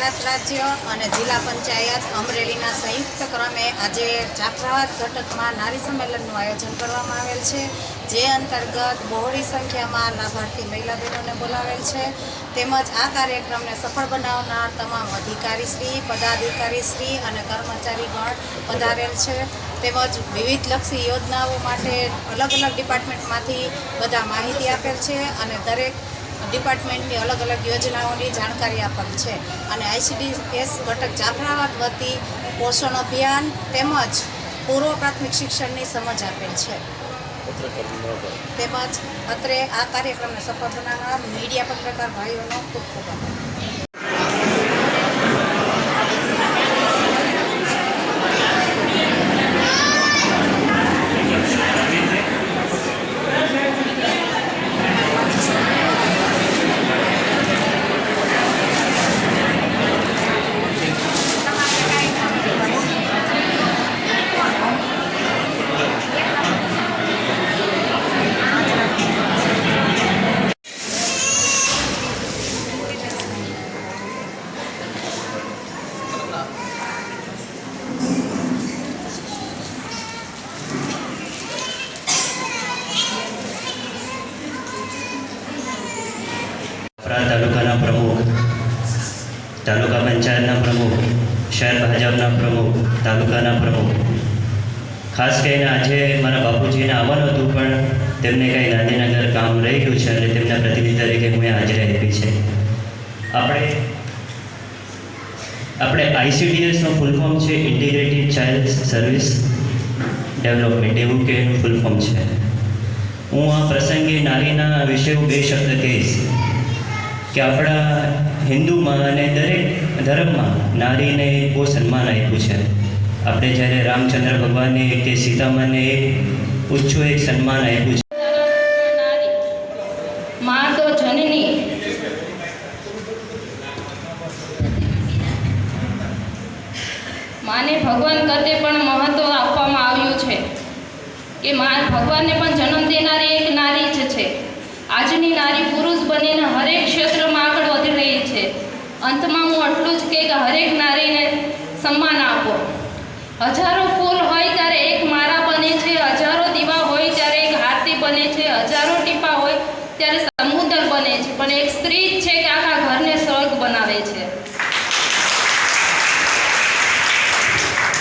ગુજરાત રાજ્ય અને જિલ્લા પંચાયત અમરેલીના સંયુક્ત ક્રમે આજે જાફરાબાદ ઘટકમાં નારી સંમેલનનું આયોજન કરવામાં આવેલ છે, જે અંતર્ગત બહોળી સંખ્યામાં લાભાર્થી મહિલા બહેનોને બોલાવેલ છે. તેમજ આ કાર્યક્રમને સફળ બનાવનાર તમામ અધિકારીશ્રી, પદાધિકારીશ્રી અને કર્મચારીગણ પધારેલ છે. તેમજ વિવિધ લક્ષી યોજનાઓ માટે અલગ અલગ ડિપાર્ટમેન્ટમાંથી બધા માહિતી આપેલ છે અને દરેક ડિપાર્ટમેન્ટની અલગ અલગ યોજનાઓની જાણકારી આપેલ છે. અને આઈસીડીએસ ઘટક જાફરાબાદ વતી પોષણ અભિયાન તેમજ પૂર્વ પ્રાથમિક શિક્ષણની સમજ આપેલ છે. તેમજ અત્રે આ કાર્યક્રમને સફળ બનાવવા મીડિયા પત્રકાર ભાઈઓનો ખૂબ ખૂબ આભાર આપણા તાલુકાના પ્રમુખ તાલુકા પંચાયતના પ્રમુખ, શહેર ભાજપના પ્રમુખ, તાલુકાના પ્રમુખ. ખાસ કરીને આજે મારા બાપુજીને આવવાનું હતું, પણ તેમને કંઈ ગાંધીનગર કામ રહી ગયું છે અને તેમના પ્રતિનિધિ તરીકે હું હાજરી આપી છે. આપણે આપણે આઈસીડીએસનું ફૂલ ફોર્મ છે ઇન્ટિગ્રેટેડ ચાઇલ્ડ સર્વિસ ડેવલપમેન્ટ એવું કે એનું ફૂલ ફોર્મ છે. હું આ પ્રસંગે નારીના વિશે બે શબ્દ કહીશ. કે આપણા હિન્દુમાં અને દરેક ધર્મમાં નારીને બહુ સન્માન આપ્યું છે. આપણે જ્યારે રામચંદ્ર ભગવાનને કે સીતામાને એક ઊંચું એક સન્માન આપ્યું છે. માને ભગવાન કરતે પણ મહત્વ આપવામાં આવ્યું છે કે મા ભગવાનને પણ જન્મ દેનારી એક નારી જ છે. આજની નારી પુરુષ બનીને હરેક ક્ષેત્રમાં આગળ અંતમાં હું આટલું જ કે હરેક નારીને સન્માન આપો. હજારો ફૂલ હોય ત્યારે એક માળા બને છે, હજારો દીવા હોય ત્યારે એક હાથી બને છે, હજારો ટીપા હોય ત્યારે સમુદ્ર બને છે. પણ એક સ્ત્રી જ છે કે આખા